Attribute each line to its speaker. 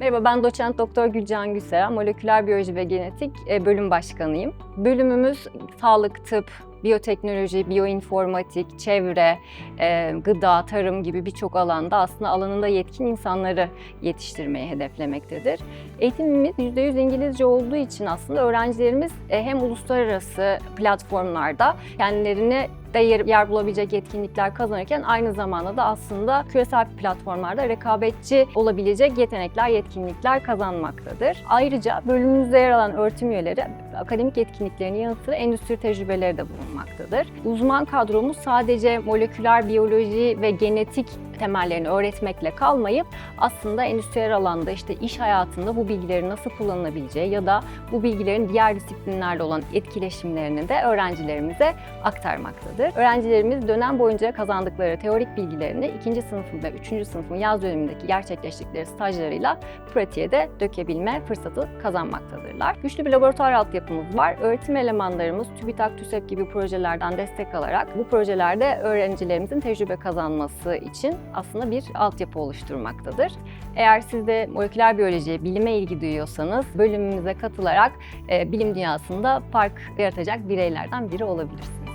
Speaker 1: Merhaba ben doçent doktor Gülcan Gülseren, moleküler biyoloji ve genetik e, bölüm başkanıyım. Bölümümüz sağlık, tıp, biyoteknoloji, biyoinformatik, çevre, e, gıda, tarım gibi birçok alanda aslında alanında yetkin insanları yetiştirmeyi hedeflemektedir. Eğitimimiz %100 İngilizce olduğu için aslında öğrencilerimiz e, hem uluslararası platformlarda kendilerini de yer, yer bulabilecek yetkinlikler kazanırken aynı zamanda da aslında küresel platformlarda rekabetçi olabilecek yetenekler, yetkinlikler kazanmaktadır. Ayrıca bölümümüzde yer alan öğretim üyeleri akademik yetkinliklerinin yanı sıra endüstri tecrübeleri de bulunmaktadır. Uzman kadromuz sadece moleküler biyoloji ve genetik temellerini öğretmekle kalmayıp aslında endüstriyel alanda işte iş hayatında bu bilgilerin nasıl kullanılabileceği ya da bu bilgilerin diğer disiplinlerle olan etkileşimlerini de öğrencilerimize aktarmaktadır. Öğrencilerimiz dönem boyunca kazandıkları teorik bilgilerini ikinci sınıfın ve üçüncü sınıfın yaz dönemindeki gerçekleştikleri stajlarıyla pratiğe de dökebilme fırsatı kazanmaktadırlar. Güçlü bir laboratuvar altyapımız var. Öğretim elemanlarımız TÜBİTAK, TÜSEP gibi projelerden destek alarak bu projelerde öğrencilerimizin tecrübe kazanması için aslında bir altyapı oluşturmaktadır. Eğer siz de moleküler biyolojiye, bilime ilgi duyuyorsanız bölümümüze katılarak e, bilim dünyasında fark yaratacak bireylerden biri olabilirsiniz.